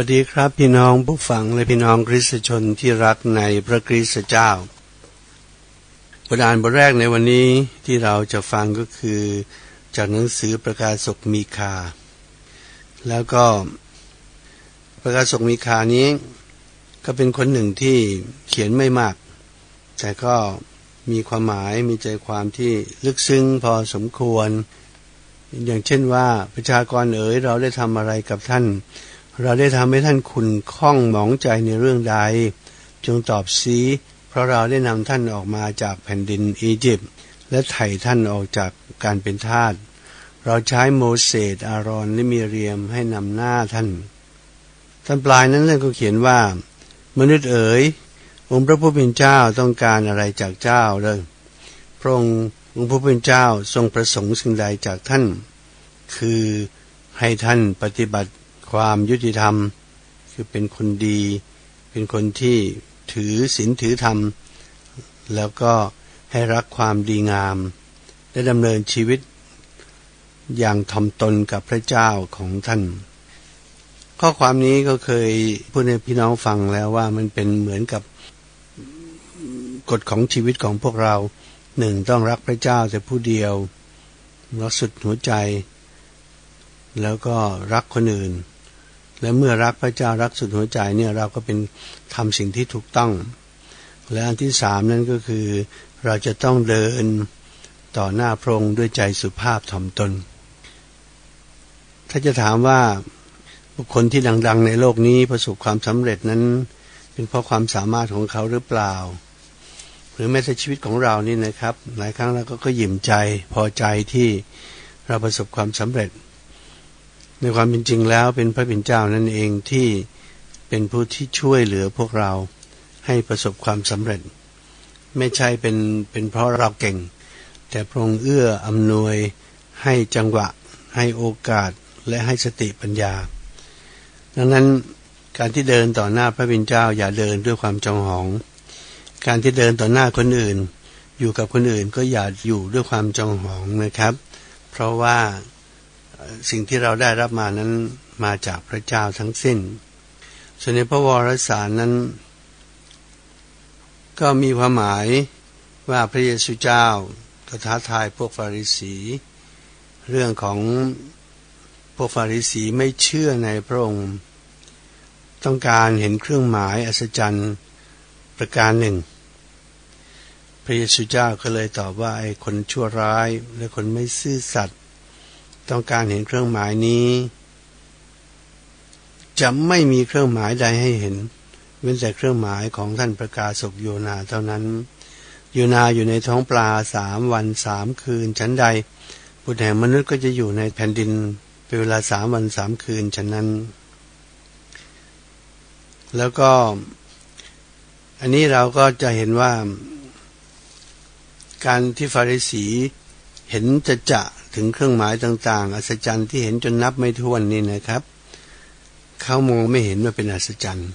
วัสดีครับพี่น้องผู้ฟังและพี่น้องคริสตชนที่รักในพระคริสตเจ้าบทอ่านบทแรกในวันนี้ที่เราจะฟังก็คือ จากหนังสือประกาศศกมีคา แล้วก็ประกาศศกมีคานี้ ก็เป็นคนหนึ่งที่เขียนไม่มาก แต่ก็มีความหมายมีใจความที่ลึกซึ้งพอสมควร อย่างเช่นว่าประชากรเอ๋ยเราได้ทำอะไรกับท่าน เราได้ทำให้ท่านขุนข้องหมองใจในเรื่องใด จงตอบซีเพราะเราได้นำท่านออกมาจากแผ่นดินอียิปต์และไถ่ท่านออกจากการเป็นทาสเราใช้โมเสสอารอนและมีเรียมให้นำหน้าท่านท่านปลายนั้นท่านก็เขียนว่า มนุษย์เอ๋ยองค์พระผู้เป็นเจ้าต้องการอะไรจากเจ้าเลยพระองค์องค์พระผู้เป็นเจ้าทรงประสงค์สิ่งใดจากท่าน คือให้ท่านปฏิบัติ ความยุติธรรม คือเป็นคนดี เป็นคนที่ถือศีลถือธรรม แล้วก็ให้รักความดีงาม และดำเนินชีวิต อย่างทอมตนกับพระเจ้าของท่าน ข้อความนี้ก็เคยพูดให้พี่น้องฟังแล้วว่ามันเป็นเหมือนกับกฎของชีวิตของพวกเราหนึ่งต้องรักพระเจ้าแต่ผู้เดียว รักสุดหัวใจ แล้วก็รักคนอื่น และเมื่อรักพระเจ้ารักสุดหัวใจเนี่ยเราก็เป็นทำสิ่งที่ถูกต้อง และอันที่สามนั่นก็คือ เราจะต้องเดินต่อหน้าพระองค์ด้วยใจสุภาพถ่อมตน ถ้าจะถามว่าบุคคลที่ดัง ๆ ในโลกนี้ประสบความสำเร็จนั้น เป็นเพราะความสามารถของเขาหรือเปล่า หรือแม้แต่ชีวิตของเรานี่นะครับ หลายครั้งเราก็ก็ยิ้มใจพอใจที่เราประสบความสำเร็จ ในความเป็นจริงแล้วเป็นพระเป็นเจ้านั่นเองที่เป็นผู้ที่ช่วยเหลือพวกเราให้ประสบความสำเร็จ ไม่ใช่เป็นเป็นเพราะเราเก่ง แต่พระองค์เอื้ออำนวยให้จังหวะ ให้โอกาสและให้สติปัญญา ดังนั้นการที่เดินต่อหน้าพระบิณเจ้าอย่าเดินด้วยความจองหอง การที่เดินต่อหน้าคนอื่น อยู่กับคนอื่นก็อย่าอยู่ด้วยความจองหองนะครับ เพราะว่า สิ่งที่เราได้รับมานั้นมาจากพระเจ้าทั้งสิ้น ส่วนในพระวรสารนั้น ก็มีความหมายว่าพระเยซูเจ้าก็ท้าทายพวกฟาริสี เรื่องของพวกฟาริสีไม่เชื่อในพระองค์ ต้องการเห็นเครื่องหมายอัศจรรย์ประการหนึ่ง พระเยซูเจ้าก็เลยตอบว่าไอ้คนชั่วร้ายและคนไม่ซื่อสัตย์ ต้องการเห็นเครื่องหมายนี้ จะไม่มีเครื่องหมายใดให้เห็น เว้นแต่เครื่องหมายของท่านประกาศกโยนาเท่านั้น โยนาอยู่ในท้องปลาสามวันสามคืนชั้นใดบุตรแห่งมนุษย์ก็จะอยู่ในแผ่นดินเป็นเวลาสามวันสามคืนฉะนั้น แล้วก็ อันนี้เราก็จะเห็นว่า การที่ฟาริสีเห็นจะจะ ถึงเครื่องหมายต่าง ๆ อัศจรรย์ที่เห็นจนนับไม่ถ้วนนี่นะครับ เขามองไม่เห็นว่าเป็นอัศจรรย์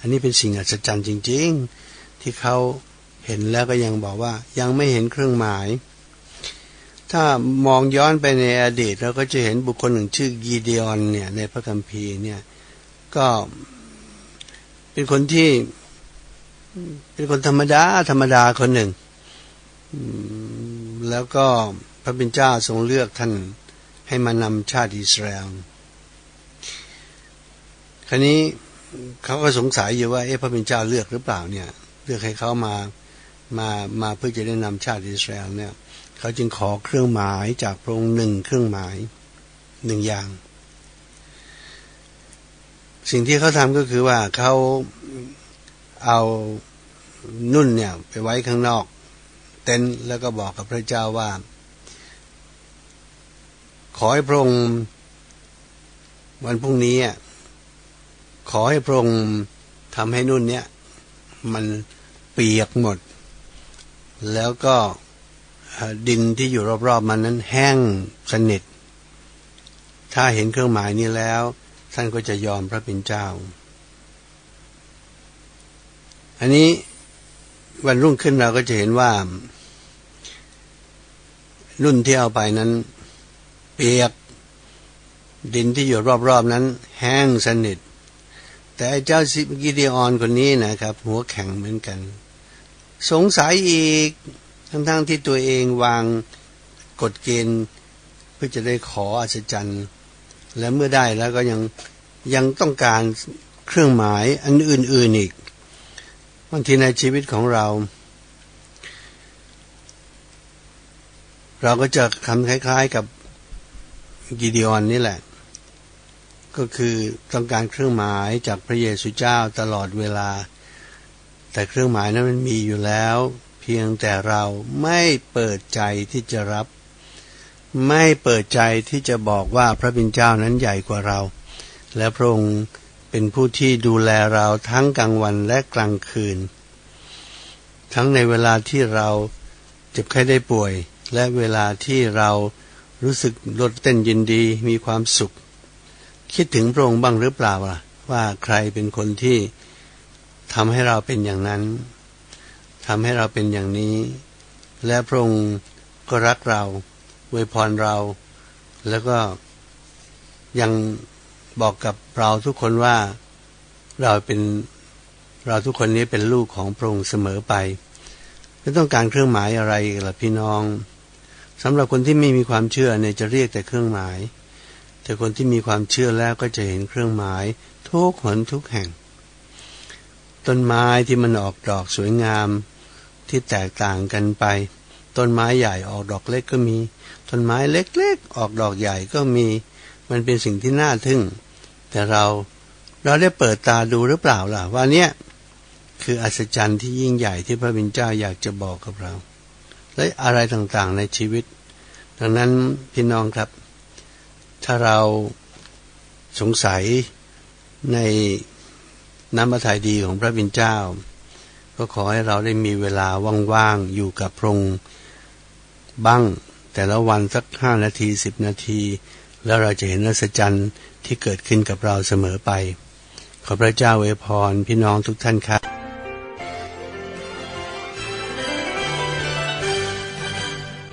อันนี้เป็นสิ่งอัศจรรย์จริง ๆ ที่เขาเห็นแล้วก็ยังบอกว่ายังไม่เห็นเครื่องหมาย ถ้ามองย้อนไปในอดีตเราก็จะเห็นบุคคลหนึ่งชื่อกีเดียนเนี่ยในพระคัมภีร์เนี่ยก็เป็นคนที่เป็นคนธรรมดาธรรมดาคนหนึ่ง แล้วก็ พระบิณเจ้าทรงเลือกท่านให้มานำชาติอิสราเอลคราวนี้เขาก็สงสัยอยู่ว่าเอ๊ะพระบิณเจ้าเลือกหรือเปล่าเนี่ย เลือกให้เขามามามาเพื่อจะได้นำชาติอิสราเอลเนี่ยเขาจึงขอเครื่องหมายจากพระองค์หนึ่งเครื่องหมายหนึ่งอย่าง สิ่งที่เขาทำก็คือว่าเขาเอานุ่นเนี่ยไปไว้ข้างนอก เต็นท์แล้วก็บอกกับพระเจ้าว่า ขอให้พระองค์วันพรุ่งนี้ขอให้พระองค์ทำให้นุ่นเนี่ยมันเปียกหมด แล้วก็ดินที่อยู่รอบๆมันนั้นแห้งสนิท ถ้าเห็นเครื่องหมายนี้แล้ว ท่านก็จะยอมพระเป็นเจ้า อันนี้วันรุ่งขึ้นเราก็จะเห็นว่า รุ่นที่เอาไปนั้น ปียก ดินที่อยู่รอบๆนั้น แห้งสนิท แต่ไอ้เจ้าซิกิเดออนคนนี้นะครับ หัวแข็งเหมือนกัน สงสัยอีก ทั้งๆที่ตัวเองวางกฎเกณฑ์เพื่อจะได้ขออัศจรรย์ และเมื่อได้แล้วก็ยังยังต้องการเครื่องหมายอันอื่นๆอีกบางทีในชีวิตของเรา เราก็จะทำคล้าย ๆกับ กิเดออนนี่แหละ ก็คือต้องการเครื่องหมายจากพระเยซูเจ้าตลอดเวลา แต่เครื่องหมายนั้นมันมีอยู่แล้ว เพียงแต่เราไม่เปิดใจที่จะรับ ไม่เปิดใจที่จะบอกว่าพระบิดเจ้านั้นใหญ่กว่าเรา และพระองค์เป็นผู้ที่ดูแลเราทั้งกลางวันและกลางคืน ทั้งในเวลาที่เราเจ็บไข้ได้ป่วย และเวลาที่เรา รู้สึกลดเต้นยินดีมีความสุข คิดถึงพระองค์บ้างหรือเปล่าล่ะ ว่าใครเป็นคนที่ทำให้เราเป็นอย่างนั้นทำให้เราเป็นอย่างนี้ และพระองค์ก็รักเราอวยพรเรา แล้วก็ยังบอกกับเราทุกคนว่าเราเป็นเราทุกคนนี้เป็นลูกของพระองค์เสมอไป ไม่ต้องการเครื่องหมายอะไรล่ะพี่น้อง สำหรับคนที่ไม่มีความเชื่อเนี่ยจะเรียกแต่เครื่องหมาย แต่คนที่มีความเชื่อแล้วก็จะเห็นเครื่องหมายทุกหนทุกแห่ง ต้นไม้ที่มันออกดอกสวยงามที่แตกต่างกันไป ต้นไม้ใหญ่ออกดอกเล็กก็มี ต้นไม้เล็กๆออกดอกใหญ่ก็มี มันเป็นสิ่งที่น่าทึ่ง แต่เราเราได้เปิดตาดูหรือเปล่าล่ะว่าเนี่ยคืออัศจรรย์ที่ยิ่งใหญ่ที่พระบิดเจ้าอยากจะบอกกับเรา และอะไรต่างๆในชีวิต ดังนั้นพี่น้องครับ ถ้าเราสงสัยในน้ำพระทัยดีของพระบิดเจ้า ก็ขอให้เราได้มีเวลาว่างๆอยู่กับพระองค์บ้าง แต่ละวันสักห้านาทีสิบนาที แล้วเราจะเห็นอัศจรรย์ที่เกิดขึ้นกับเราเสมอไป ขอพระเจ้าอวยพรพี่น้องทุกท่านครับ